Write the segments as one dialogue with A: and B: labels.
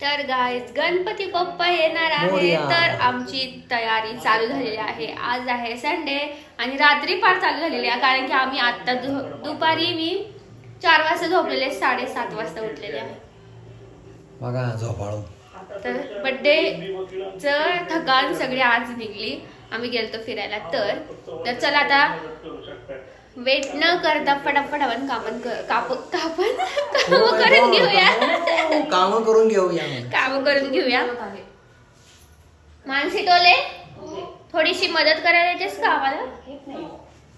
A: तर गाईज गणपती बाप्पा येणार आहे. तर आमची तयारी चालू झालेली आहे. आज आहे संडे आणि रात्री फार चालू झालेली आहे. कारण की आम्ही आता दुपारी मी चार वाजता झोपलेले साडेसात वाजता उठलेले आहे.
B: बघा झोपाळू.
A: तर बड्डे च थकान सगळी आज निघली. आम्ही गेलतो फिरायला. तर तर चला आता वेट न करता फटाफट आपण कामं क- काप कापण काम करून घेऊया.
B: काम करून घेऊया
A: काम करून घेऊया. मानसी टोले थोडीशी मदत करायला येतेस का आम्हाला?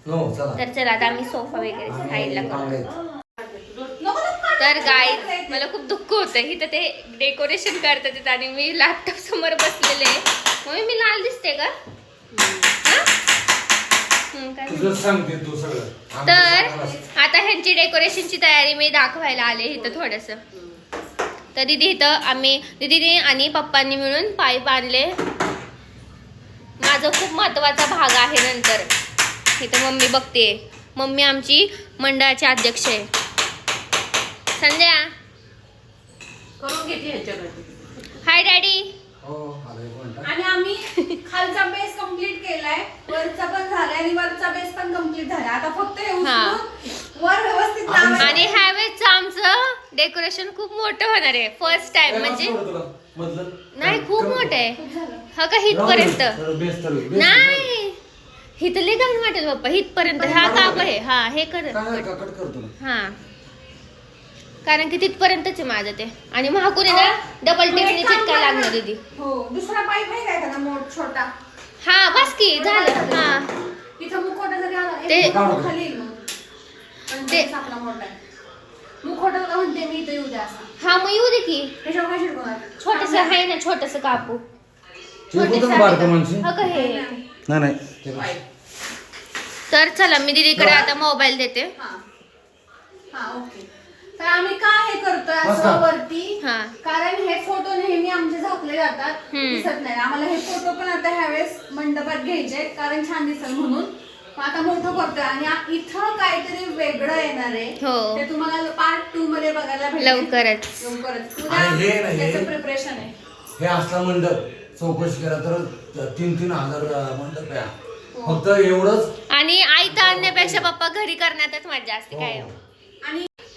B: हो
A: तर चला आता आम्ही सोफा वगैरे साईडला करू. तर गाय मला खूप दुःख होतं. इथं ते डेकोरेशन करतात आणि मी लॅपटॉप समोर बसलेले. मम्मी मी लाल दिसते का? हा?
B: तुझं सांगते तू सगळं.
A: तर आता ह्यांची डेकोरेशनची तयारी मी दाखवायला आले इथं थोडस. तर दिदी इथं आम्ही दिदीने आणि पप्पांनी मिळून पाईप आणले. माझा खूप महत्त्वाचा भाग आहे नंतर. इथं मम्मी बघते. मम्मी आमची मंडळाची अध्यक्ष आहे. संध्या.
C: करून घेते ह्याच्याकडे.
A: Hi daddy.
D: आणि आम्ही खालचा बेस कंप्लीट केलाय वरचा पण झालाय आणि वरचा बेस पण कंप्लीट झालाय. आता फक्त हे
A: हा.
D: उचलून वर व्यवस्थित
B: आणि-
D: लावायचं.
A: आणि ह्यावेळेस आमचं डेकोरेशन खूप मोठं होणार आहे. फर्स्ट टाइम म्हणजे? नाही खूप मोठं आहे.
D: खूप झालं.
A: हा का हितपर्यंत?
B: तर बेस
A: नाही. हितले काय वाटेल बाप्पा हितपर्यंत. हा काप आहे? हा हे कर.
B: काय का? कट करतो ना.
A: हा. कारण की तिथपर्यंतच आहे माझं ते. आणि महाकुर आहे ना डबल
D: काम
A: चिटका लागणार. दीदी.
D: हो दुसरा पाईप आहे काय का मोठ छोटा?
A: हा बस की झालं. हा.
D: इथं मुखवटा जरी आला
A: ते-
D: खाली येईल मग. पण
A: ते-
D: आपला मोठा आहे. मुखवटा तुला म्हणते मी इथं येऊ द्या असा.
A: हा मग येऊ दे की.
D: काय
A: छोटस आहे ना छोटस कापू.
B: नाही नाही.
A: तर चला मी दीदीकडे आता मोबाईल देते.
D: हा. हा ओके. तर आम्ही का हे करतोय असं? वरती
A: हा.
D: कारण हे फोटो नेहमी आमचे झाकले जातात
A: हम्म.
D: दिसत नाही आम्हाला हे फोटो पण आता ह्यावेळेस मंडपात घ्यायचे कारण छान दिसल म्हणून मग आता मोठं करतोय आणि आ- इथं काहीतरी वेगळं येणार आहे
A: हो.
D: ते तुम्हाला पार्ट टू मध्ये बघायला भेटेल
A: लवकरच
D: लवकरच
B: आणि हे नाही,
D: उद्या
B: हे-
D: त्याचं प्रिपरेशन आहे
B: हे असला मंडप चौकशी केला तर तीन तीन हजार अं, मंडप आहे
D: हो.
B: फक्त एवढंच
A: आणि आईता आणण्यापेक्षा पप्पा घरी करण्यातच मजा असते काय हो.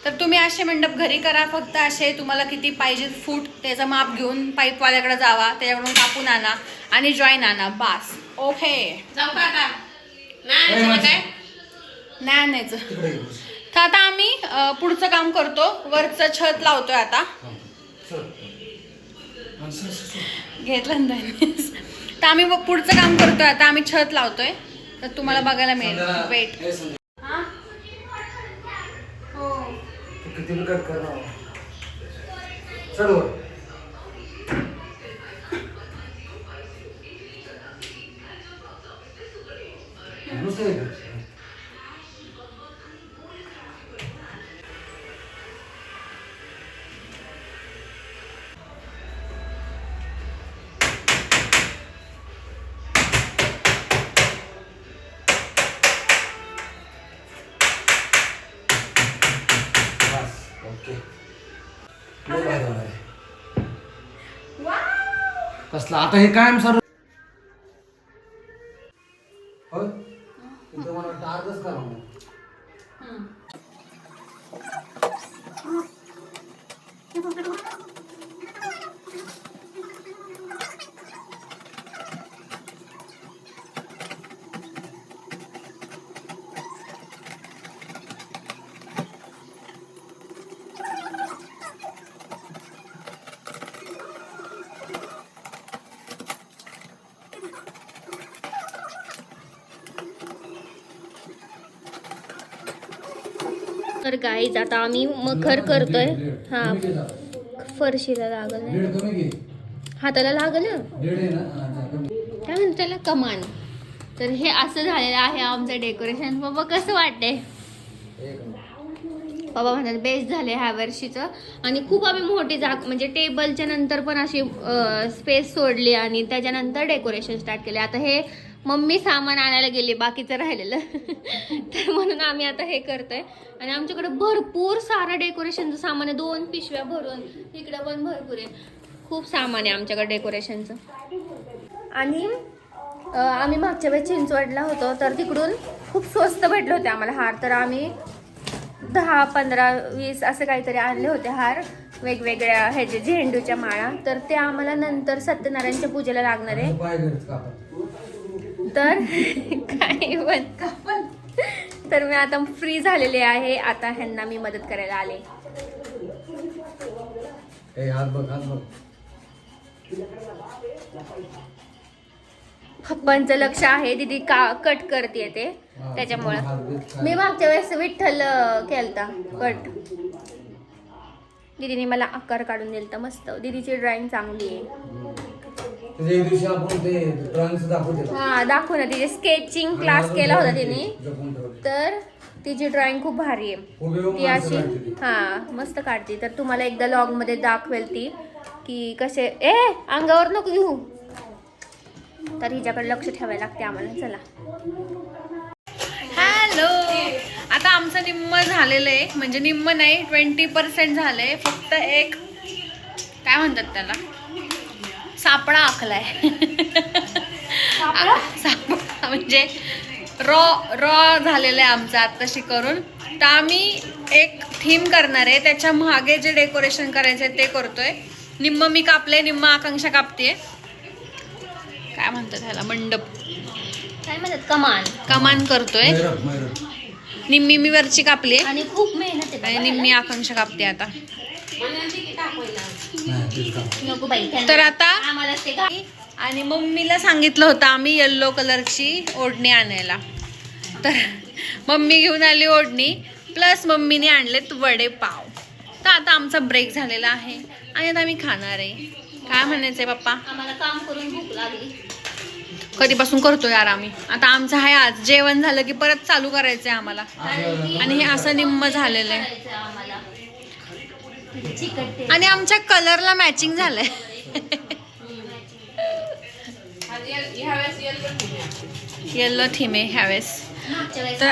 D: तर तुम्ही असे मंडप घरी करा फक्त असे तुम्हाला किती पाहिजे फूट त्याचं माप घेऊन पाईपवाल्याकडे जावा त्याच्याकडून कापून आणा आणि जॉईन आणा बास. ओके
C: जाऊ का आता? नाही. काय?
D: आणायचं. तर आता आम्ही पुढचं काम करतो. वरचं छत लावतोय आता. घेतलं. तर आम्ही व- पुढचं काम करतोय. आता आम्ही छत लावतोय. तर तुम्हाला बघायला मिळेल. वेट
B: हे संध्या-
D: हो
B: तू किती बी कट करणार चल वर. असला. आता हे कायम सर होय इथं मला वाटतं अर्धच करा मग.
A: तर गाईज आता आम्ही मखर करतोय. हा. फरशीला लागल. नाही. हाताला लागल? ना काय म्हणतो त्याला? कमान. तर हे असं झालेलं आहे आमचं डेकोरेशन बाबा कसं वाटतंय? बाबा म्हणतात बेस्ट झाले ह्या वर्षीचं. आणि खूप आम्ही मोठी जाग म्हणजे टेबलच्या नंतर पण अशी स्पेस सोडली आणि त्याच्यानंतर डेकोरेशन स्टार्ट केले. आता हे मम्मी सामान आणायला गेली बाकीचं राहिलेलं. तर म्हणून आम्ही आता हे करतोय. आणि आमच्याकडे भरपूर सारं डेकोरेशनचं सामान आहे. दोन पिशव्या भरून इकडं पण भरपूर आहे. खूप सामान आहे आमच्याकडे डेकोरेशनचं आणि आम्ही मागच्या वेळेस चिंचवडला होतो तर तिकडून खूप स्वस्त भेटले होते आम्हाला हार. तर आम्ही दहा पंधरा वीस असे काहीतरी आणले होते हार. वेगवेगळ्या ह्याचे झेंडूच्या माळा. तर ते आम्हाला नंतर सत्यनारायणच्या पूजेला लागणार आहे. तर काही पण. तर मी आता फ्री झालेले आहे. आता ह्यांना मी मदत करायला आले. पप्पांचं लक्ष आहे. दिदी का कट करते ते. त्याच्यामुळं.
B: काय.
A: मी मागच्या वेळेस विठ्ठल केलता. कट दीदीने मला आकार काढून दिलता मस्त. दीदीची ड्रॉइंग चांगली आहे.
B: त्याच्या एक दिवशी आपण ते ड्रॉइंग दाखवते
A: हा दाखव ना तिचे स्केचिंग क्लास केला होता तिने. तर तिची ड्रॉइंग खूप भारी आहे. ती अशी. हा मस्त काढते. तर तुम्हाला एकदा लॉगमध्ये दाखवेल ती की कसे ए अंगावर नको घेऊ. तर हिच्याकडे लक्ष ठेवायला लागते आम्हाला. चला.
D: हॅलो आता आमचं निम्म झालेलं आहे. म्हणजे निम्म नाही ट्वेंटी पर्सेंट झालंय. फक्त एक काय म्हणतात त्याला? सापळा आखलाय. सापळा म्हणजे रॉ रॉ झालेलं आहे आमचं आत्ताशी करून. तर आम्ही एक थीम करणार आहे. त्याच्यामागे जे डेकोरेशन करायचं आहे ते करतोय. निम्म मी कापले निम्म आकांक्षा कापते काय म्हणतात त्याला मंडप.
A: काय म्हणतात? कमान.
D: कमान करतोय. निम्मी मी वरची कापली
A: आणि खूप मेहनत आहे
D: निम्मी आकांक्षा कापते आता
C: म्हणाली की टाकायला
B: नाही तेच काम.
A: ह्याला. नको बाई त्यांना-
D: तर आता
A: आम्हाला
D: आणि मम्मीला सांगितलं होतं आम्ही येल्लो कलरची ओढणी आणायला. तर मम्मी घेऊन आली ओढणी प्लस मम्मीने आणलेत वडे पाव तर आता आमचा ब्रेक झालेला आहे. आणि आता आम्ही खाणार आहे. काय म्हणायचंय पप्पा?
A: आम्हाला काम करून भूक लागली.
D: कधीपासून करतोय यार आम्ही. आता आमचं आहे आज. जेवण झालं की परत चालू करायचंय आम्हाला. आणि हे असं निम्म झालेलं आहे. आणि आमच्या कलरला मॅचिंग झालंय. येल्लो थीम आहे ह्यावेळेस तर.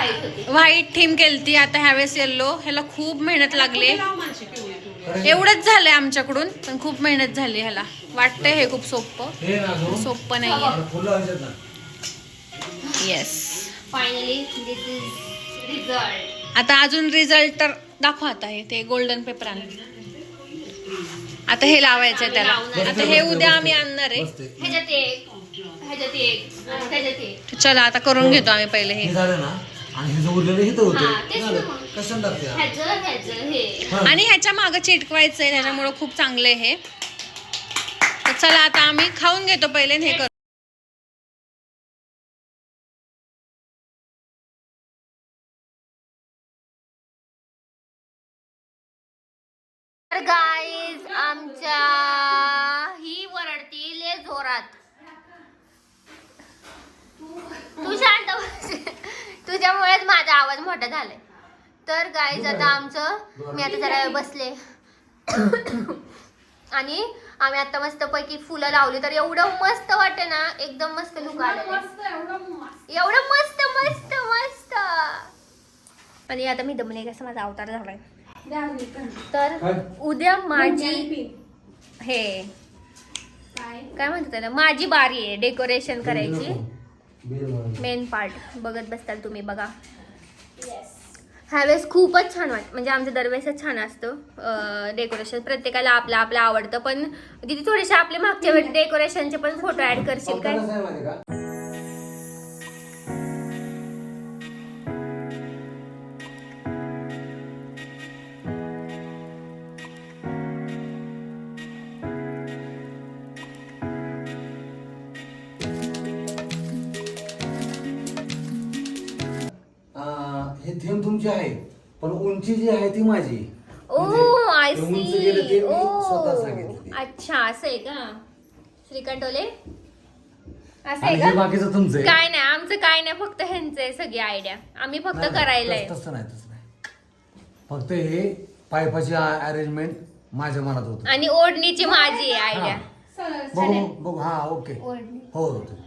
D: व्हाईट थीम केलती आता ह्यावेळेस येल्लो ह्याला खूप मेहनत लागली. एवढंच झालंय आमच्याकडून पण खूप मेहनत झाली ह्याला. वाटतंय हे खूप सोपं. सोपं नाहीये.
B: फुलं आहेत ना.
D: Yes
A: finally this is result
D: आता अजून रिझल्ट तर दाखवा आता हे ते गोल्डन पेपर आणले आता हे लावायचंय त्याला. आता हे उद्या आम्ही आणणार आहे.
B: बसते.
A: ह्याच्यात एक ह्याच्यात एक आणि ह्याच्यात एक.
D: चला आता करून घेतो आम्ही पहिले हे.
B: हे झालं ना? आणि हे जे उरलेलं इथं
A: हा,
B: होतं
A: तेच
B: झालं.
A: ना मग.
B: कशाला लागते हा?
A: ह्याचं ह्याचं हे.
B: हा.
D: आणि ह्याच्या मागं चिटकवायचंय त्याच्यामुळं खूप चांगलं आहे हे. तर चला आता आम्ही खाऊन घेतो पहिले आणि हे करू
A: तर गाईज आमच्या ही वरडती ले जोरात तू शांत बस. तुझ्यामुळेच माझा आवाज मोठा झालाय तर गाईज आता आमचं मी आता जरा बसले. आणि आम्ही आता मस्त पैकी फुलं लावली. तर एवढं मस्त वाटते ना एकदम मस्त लुक आलेलं. एवढं मस्त. मस्त मस्त आणि आता मी दमले कसं माझा अवतार झालाय. तर? उद्या माझी हे. काय? म्हणतात त्याला? माझी बारी आहे डेकोरेशन करायची. Main part. बघत बसताल तुम्ही बघा. ह्यावेळेस खूपच छान वाट म्हणजे आमचं दरवेळेसच छान असतं डेकोरेशन प्रत्येकाला आपलं आपलं आवडतं पण तिथे थोडेसे आपले मागच्या वेळी डेकोरेशनचे पण फोटो ऍड करशील काय?
B: हे तुमची आहे. पण उंची जी आहे ती माझी.
A: ओ
B: म्हणजे
A: आय
B: उंच गेलं ते
A: सी
B: मी
A: ओ.
B: स्वतः सांगितलं
A: अच्छा असं आहे का? श्रीकंठोले असं
B: आणि
A: आहे
B: हे
A: का?
B: बाकीचं तुमचं आहे.
A: काय नाही आमचं काय नाही फक्त ह्यांचं आहे सगळी आयडिया आम्ही फक्त
B: नाही, नाही,
A: करायला आहे.
B: तसं तसं नाही तसं नाही. फक्त हे पाईपाची अरेंजमेंट माझ्या मनात होत.
A: आणि ओढणीची माझी आहे आयडिया
B: बघू बघू हा ओके.
A: ओढणी.
B: हो होते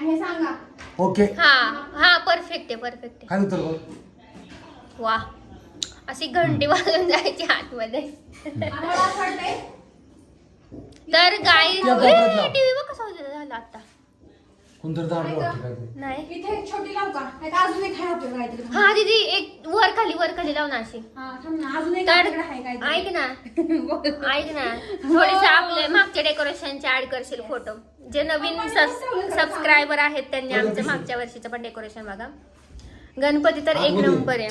D: हे सांगा.
B: ओके.
A: हा हा परफेक्ट आहे परफेक्ट आहे.
B: काय उत्तर बघ?
A: वा. अशी घंटी वाजून जायची आतमध्ये. तर गाई. टीव्ही बघ कसं झालं आता.
B: कोणतरी दाबलं वाटतं काहीतरी.
A: नाही.
D: इथे एक छोटी लाव का? नाही तर अजून एक आहे आपल्याला काहीतरी.
A: हा दीदी एक वर खाली वर खाली लाव ना अशी.
D: हा थांब ना अजून एक
A: तर
D: आपल्याकडे आहे काहीतरी.
A: ऐक ना. ऐक ना. थोडेसे आपले मागच्या डेकोरेशनचे ऍड करशील फोटो जे नवीन सबस्क्रायबर आहेत त्यांनी आमचं मागच्या वर्षीचं पण डेकोरेशन बघा. गणपती तर एक. नंबर आहे.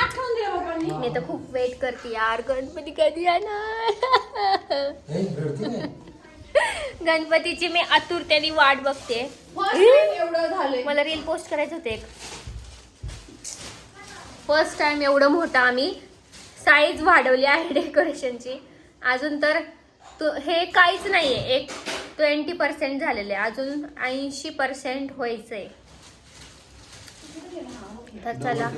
D: आठवण दिलं बाबांनी
A: मी तर खूप वेट करते यार गणपती कधी येणार?
B: नाही.
A: गणपतीची मी आतुरतेने वाट बघते.
D: एवढं झालंय.
A: मला रील पोस्ट करायचं होते एक. फर्स्ट टाइम एवढं मोठं आम्ही साईज वाढवली आहे डेकोरेशनची अजून तर तो हे काहीच नाहीये. एक ट्वेंटी पर्सेंट झालेले आहे. अजून ऐंशी पर्सेंट व्हायचंय. तर चला.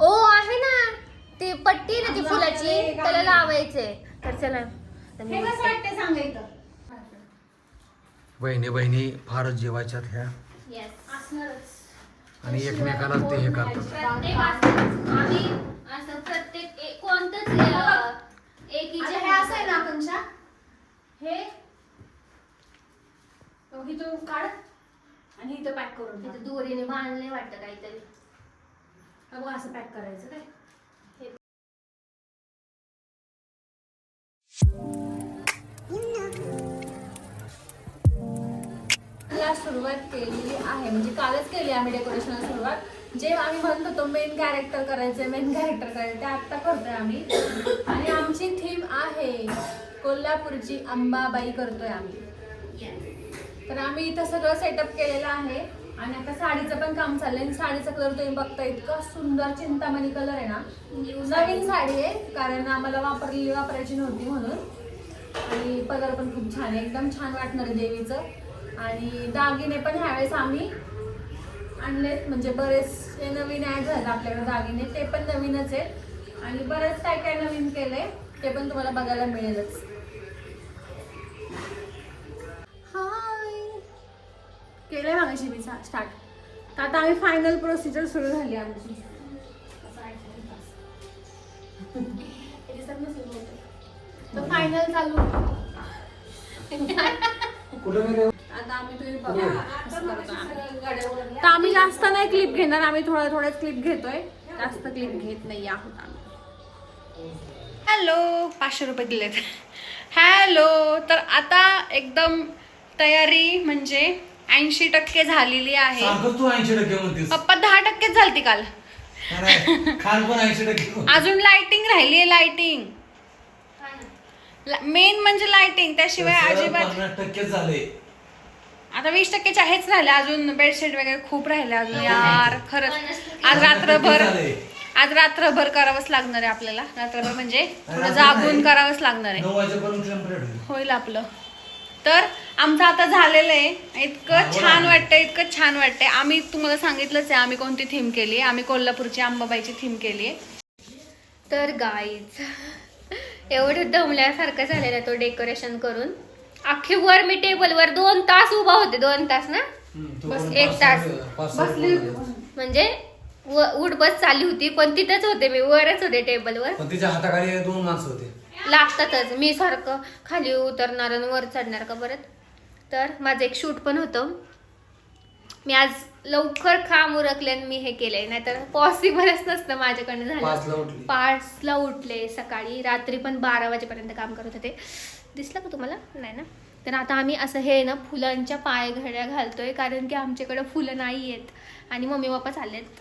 A: ओ आहे ना. ती पट्टी ना ती फुलाची? त्याला लावायचंय. तर चला.
D: हे
B: बहिणी बहिणी फारच जेवायच्यात ह्या. आणि एकमेकाला ते हे करतात.
A: आम्ही असं प्रत्येक कोणतंच एकीचे
D: हे असं आहे ना आकांक्षा? इथून काढ. आणि इथं पॅक करून.
A: तिथे दोरीने बांधले वाटतं काहीतरी.
D: बघ असं पॅक करायचं काय? ला सुरुवात केलेली आहे. म्हणजे कालच केली आम्ही डेकोरेशनला सुरुवात. जे आम्ही म्हणत होतो मेन कॅरेक्टर करायचं मेन कॅरेक्टर करायचं ते आत्ता करतोय आम्ही. आणि आमची थीम आहे कोल्हापूरची अंबाबाई करतोय आम्ही. तर आम्ही इथं सगळं सेटअप केलेलं आहे. आणि आता साडीचं पण काम चाललंय. आणि साडीचा कलर तुम्ही बघता इतका सुंदर चिंतामणी कलर आहे ना. नवीन साडी आहे कारण आम्हाला वापरलेली वापरायची नव्हती म्हणून. आणि कलर पण खूप छान आहे. एकदम छान वाटणार आहे देवीचं. आणि दागिने पण ह्यावेळेस आम्ही आणलेत. म्हणजे बरेचसे नवीन ॲड झाले आपल्याकडे दागिने ते पण नवीनच आहेत. आणि बरेच काय काय नवीन केलंय ते पण तुम्हाला बघायला मिळेलच. केलंय मागाशी मी स्टार्ट तर आता आम्ही फायनल प्रोसिजर सुरू झाली आमची. तर फायनल चालू आता आम्ही तुम्ही बघा. तर आम्ही जास्त नाही क्लिप घेणार. आम्ही थोड्या थोड्याच क्लिप घेतोय. जास्त क्लिप घेत नाही आहोत आम्ही.
E: हॅलो पाचशे रुपये दिलेत. हॅलो तर आता एकदम तयारी म्हणजे ऐंशी टक्के झालेली आहे.
B: सारखं तू ऐंशी टक्के म्हणतेस.
E: पप्पा दहा टक्केच झालती काल.
B: नाही, खान पण ऐंशी टक्के
E: अजून लाइटिंग राहिली आहे लाइटिंग मेन म्हणजे लाइटिंग त्याशिवाय
B: तसं
E: अजिबात
B: पन्नास टक्के झाले.
E: आता वीस टक्केच्या हेच राहिले अजून बेडशीट वगैरे खूप राहिले अजून. यार खरंच. आज रात्रभर. आज रात्रभर करावंच लागणार आहे आपल्याला. रात्रभर म्हणजे थोडं जागून. करावंच लागणार आहे.
B: नऊ वाजेपर्यंत टेम्परेट होईल.
E: होईल आपलं. तर आमचं आता झालेलं आहे. इतकं छान
B: आहे.
E: वाटतंय इतकं छान वाटतंय. आम्ही तुम्हाला सांगितलंच आहे आम्ही कोणती थीम केली आहे. आम्ही कोल्हापूरची अंबाबाईची थीम केली आहे.
A: तर गाईज एवढं दमल्यासारखं झालेलं तो डेकोरेशन करून. अख्खी वर मी टेबलवर दोन तास उभा होते दोन तास ना? बस एक तास.
B: रुपये.
A: म्हणजे व उठ बस चालली होती पण तिथेच होते मी वरच होते टेबलवर
B: पण तिच्या हाताखाली दोन माणसं होते.
A: लागतातच. मी सारखं खाली उतरणार आणि वर चढणार का परत तर माझं एक शूट पण होतं. मी आज लवकर काम उरकले आणि मी हे केलंय नाहीतर पॉसिबलच नसतं माझ्याकडनं झालं. पाचला उठले. सकाळी. रात्री पण बारा वाजेपर्यंत काम करत होते. दिसलं का तुम्हाला? नाही ना? तर आता आम्ही असं हे ना फुलांच्या पायघड्या घालतोय कारण की आमच्याकडे फुलं नाही आहेत. आणि मम्मी पप्पा चाललेत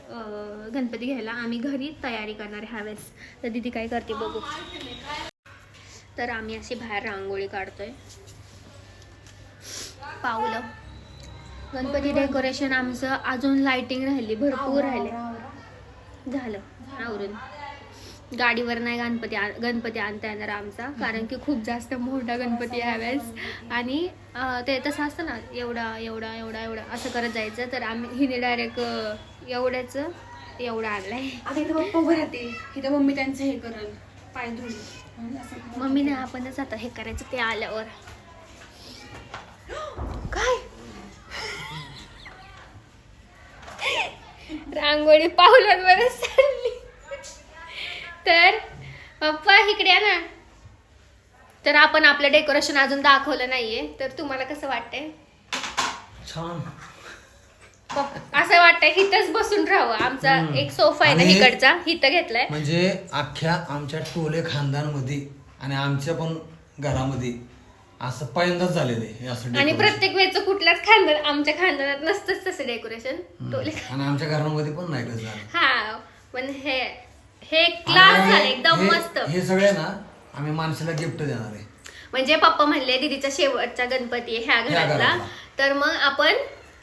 A: गणपती घ्यायला. आम्ही घरी तयारी करणार आहे ह्यावेळेस. तर दिदी काय करते बघू. तर आम्ही अशी बाहेर रांगोळी काढतोय. पावलं. गणपती डेकोरेशन आमचं अजून लाइटिंग राहिली भरपूर राहिले. झालं. आवरून. गाडीवर नाही गणपती गणपती आणता येणार आमचा कारण की खूप जास्त मोठा गणपती आहे ह्यावेळेस आणि ते तसं असतं ना एवढा एवढा एवढा एवढा असं करत जायचं. तर आम्ही हिने डायरेक्ट एवढ्याचं एवढं आणलंय.
D: आता इथं पप्पा उभे राहतील. इथं मम्मी त्यांचं हे करल पाय असं
A: मम्मी ना आपणच आता हे करायचं ते आल्यावर. काय? रांगोळी पावलांवर चालली. तर पप्पा इकडे ना. तर आपण आपलं डेकोरेशन अजून दाखवलं नाहीये. तर तुम्हाला कसं वाटतंय?
B: छान.
A: असं वाटतंय इथंच बसून राहावं आमचा. एक सोफा आहे ना
B: आणि-
A: इकडचा इथं घेतलाय
B: म्हणजे अख्ख्या आमच्या टोले खानदानमध्ये आणि आमच्या पण घरामध्ये असं पहिल्यांदाच झालेलं आहे हे असं
A: आणि
B: decoration.
A: प्रत्येक वेळचं कुठल्याच खानदान आमच्या खानदानात नसतंच तसं डेकोरेशन. टोले
B: आणि आमच्या घरामध्ये पण नाही कसं झालं
A: हा पण हे हे क्लास
B: आणि
A: झाले एकदम
B: हे-
A: मस्त
B: हे सगळे ना आम्ही माणसाला गिफ्ट देणार आहे
A: म्हणजे पप्पा म्हणले दीदीचा शेवटचा गणपती आहे ह्या घरातला
B: घरातला.
A: तर मग आपण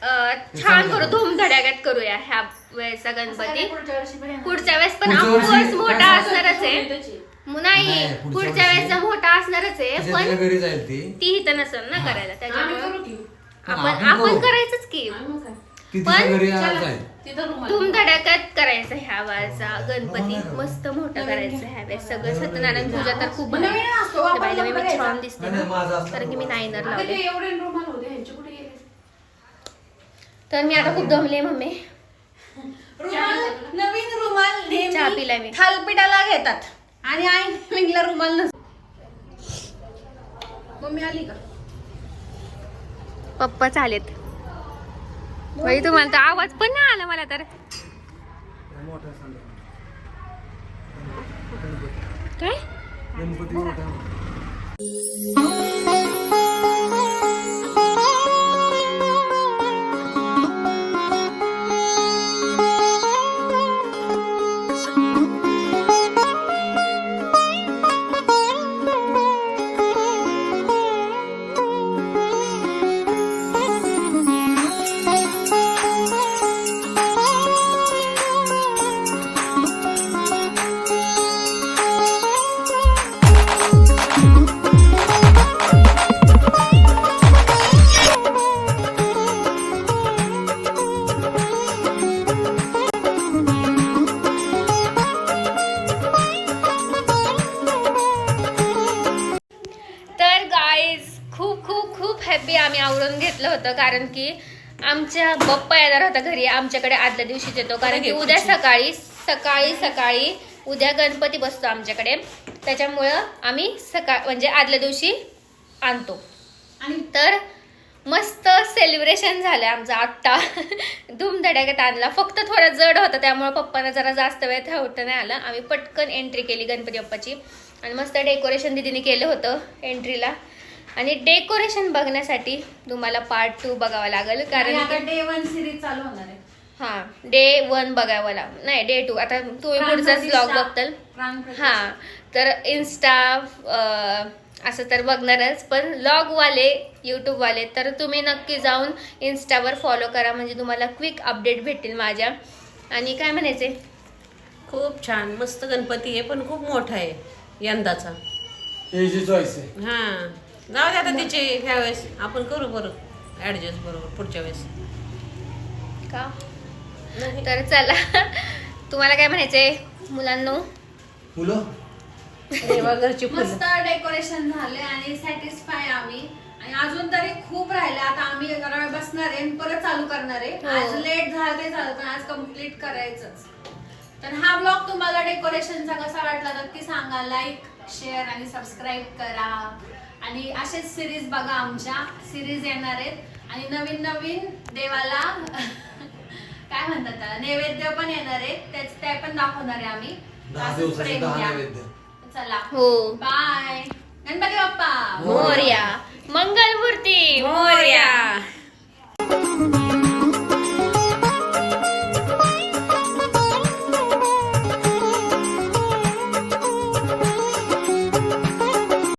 A: छान करू. धूमधडाक्यात करूया ह्या वेळेचा गणपती.
D: पुढच्या
A: वेळेस पण ऑफकोर्स
B: वर्षी
A: मोठा असणारच आहे. नाही
B: पुढच्या
A: वेळेचा मोठा असणारच आहे पण
B: तिच्या घरी जाईल ती.
A: इथं नसेल ना
B: हा.
A: करायला त्याच्यामुळे
D: की?
A: आपण
B: आपण
A: आपण
B: करू.
A: करायचंच की. पण. धूमधडाक्यात करायचं ह्या वेळेचा गणपती
B: नवीन
A: मस्त मोठं करायचं. ह्या वेळेस. सगळं सत्यनारायण पूजा तर खूप
D: आपण
A: मी छान. दिसते. कारण की मी
D: अगं
A: लावले
D: ते एवढे रुमाल होते ह्यांचे कुठे गेले
A: तर मी आता खूप दमले मम्मी.
D: रुमाल नवीन रुमाल
A: चहा पिलाय मी.
D: नेहमी थालपीठाला घेतात. आणि आई नेहमीला रुमाल नसतो मम्मी आली का?
A: पप्पा चालेत. बाई तुम्हाला तर आवाज पण नाही आला मला तर. काय?
B: गणपती मोठा.
A: आमच्या बप्पा येणार होता घरी. आमच्याकडे आदल्या दिवशीच येतो. कारण की उद्या सकाळी सकाळी सकाळी उद्या गणपती बसतो आमच्याकडे. त्याच्यामुळं आम्ही सकाळ म्हणजे आदल्या दिवशी आणतो.
D: आणि
A: तर मस्त सेलिब्रेशन झालं आमचं आत्ता. धूमधडाक्यात आणला. फक्त थोडा जड होता त्यामुळे पप्पांना जरा जास्त वेळ ठेवता नाही आलं. आम्ही पटकन एंट्री केली गणपती बाप्पाची. आणि मस्त डेकोरेशन दिदीने केलं होतं एंट्रीला आणि डेकोरेशन बघण्यासाठी तुम्हाला पार्ट टू बघावा लागेल कारण
D: आता डे वन सिरीज चालू होणार आहे.
A: हा डे वन बघावं लाग नाही डे टू आता तुम्ही पुढचाच. ब्लॉग बघताल. हा तर इन्स्टा अं, असं तर बघणारच पण वाले यूट्यूब वाले तर तुम्ही नक्की जाऊन इन्स्टावर फॉलो करा. म्हणजे तुम्हाला क्विक अपडेट भेटतील माझ्या. आणि काय म्हणायचे?
F: खूप छान. मस्त गणपती आहे पण खूप मोठा आहे यंदाचा. हा. जाऊ दे आता तिचे ह्या वेळेस. आपण करू बरं. ऍडजस्ट बरोबर पुढच्या वेळेस.
A: का?
F: नाही.
A: तर चला. तुम्हाला काय म्हणायचंय मुलांनो?
B: मुलं
F: देवा घरची
D: मस्त
F: फुलं
D: डेकोरेशन झाले आणि सॅटिस्फाय आम्ही. आणि अजून तरी खूप राहिले आता आम्ही वेळ बसणार आहे आणि परत चालू करणार आहे.
A: हो.
D: आज लेट झालं ते झालं पण आज कंप्लीट करायचंच. तर हा ब्लॉग तुम्हाला डेकोरेशनचा कसा वाटला नक्की सांगा. लाईक शेअर आणि सबस्क्राईब करा. आणि असेच सिरीज बघा आमच्या. सिरीज येणार आहेत. आणि नवीन नवीन देवाला काय म्हणतात नैवेद्य पण येणार आहेत. त्याच पण दाखवणार आहे आम्ही. प्रेम द्या. चला.
A: हो.
D: बाय गणपती बाप्पा. मोर्या.
A: मंगलमूर्ती मोरया.